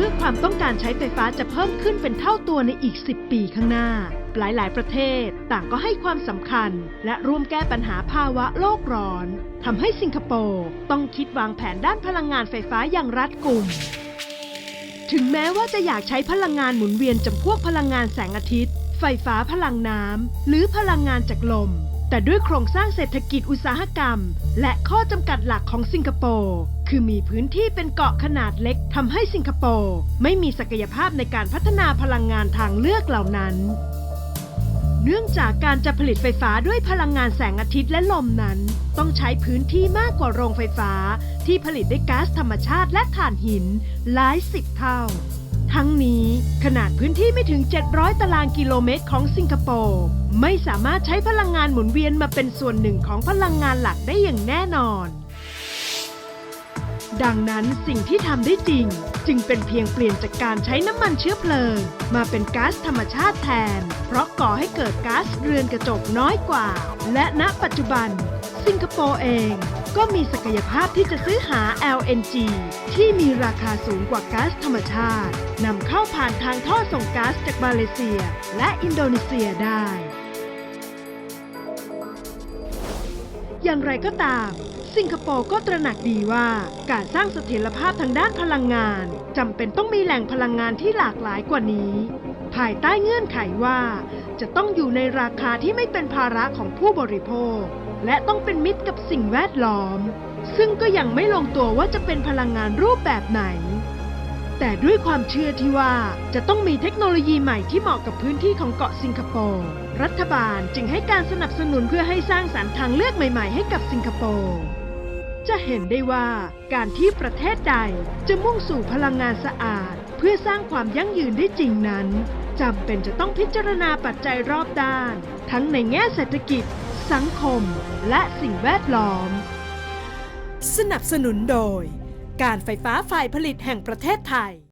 มื่อความต้องการใช้ไฟฟ้าจะเพิ่มขึ้นเป็นเท่าตัวในอีก 10 ปีข้างหน้า หลาย ๆ ประเทศต่างก็ให้ความสำคัญ และร่วมแก้ปัญหาภาวะโลกร้อนทำให้สิงคโปร์ต้องคิดวางแผนด้านพลังงานไฟฟ้าอย่างรัดกุม ถึงแม้ว่าจะอยากใช้พลังงานหมุนเวียนจำพวกพลังงานแสงอาทิตย์ ไฟฟ้าพลังน้ำหรือพลังงานจากลม แต่ด้วยโครงสร้างเศรษฐกิจอุตสาหกรรม และข้อจำกัดหลักของสิงคโปร์ คือมีพื้นที่เป็นเกาะขนาดเล็กทำให้สิงคโปร์ไม่มีศักยภาพในการพัฒนาพลังงานทางเลือกเหล่านั้น เนื่องจากการจะผลิตไฟฟ้าด้วยพลังงานแสงอาทิตย์และลมนั้น ต้องใช้พื้นที่มากกว่าโรงไฟฟ้า ที่ผลิตด้วยก๊าซธรรมชาติและถ่านหินหลายสิบเท่า ทั้งนี้ ขนาดพื้นที่ไม่ถึง 700 ตารางกิโลเมตรของสิงคโปร์ ไม่สามารถใช้พลังงานหมุนเวียนมาเป็นส่วนหนึ่งของพลังงานหลักได้อย่างแน่นอน ดังนั้นสิ่งที่ทำได้จริง จึงเป็นเพียงเปลี่ยนจากการใช้น้ำมันเชื้อเพลิง มาเป็นก๊าซธรรมชาติแทน เพราะก่อให้เกิดก๊าซเรือนกระจกน้อยกว่า และณปัจจุบัน สิงคโปร์เอง ก็มีศักยภาพที่จะซื้อหา LNG ที่มีราคาสูงกว่าก๊าซธรรมชาตินำเข้าผ่านทางท่อส่งก๊าซจากมาเลเซีย และอินโดนีเซียได้ อย่างไรก็ตามสิงคโปร์ก็ตระหนักดีว่าการสร้างเสถียรภาพทางด้านพลังงานจำเป็นต้องมีแหล่งพลังงานที่หลากหลายกว่านี้ ภายใต้เงื่อนไขว่า จะต้องอยู่ในราคาที่ไม่เป็นภาระของผู้บริโภค และต้องเป็นมิตรกับสิ่งแวดล้อม ซึ่งก็ยังไม่ลงตัวว่าจะเป็นพลังงานรูปแบบไหน แต่ด้วยความเชื่อที่ว่าจะต้องมีเทคโนโลยีใหม่ที่เหมาะกับพื้นที่ของเกาะสิงคโปร์รัฐบาลจึงให้การสนับสนุนเพื่อให้สร้างสรรค์ทางเลือกใหม่ ๆ ให้กับสิงคโปร์จะเห็นได้ว่าการที่ประเทศใดจะมุ่งสู่พลังงานสะอาด เพื่อสร้างความยั่งยืนได้จริงนั้น จำเป็นจะต้องพิจารณาปัจจัยรอบด้าน ทั้งในแง่เศรษฐกิจ สังคม และสิ่งแวดล้อม สนับสนุนโดย การไฟฟ้าฝ่ายผลิตแห่งประเทศไทย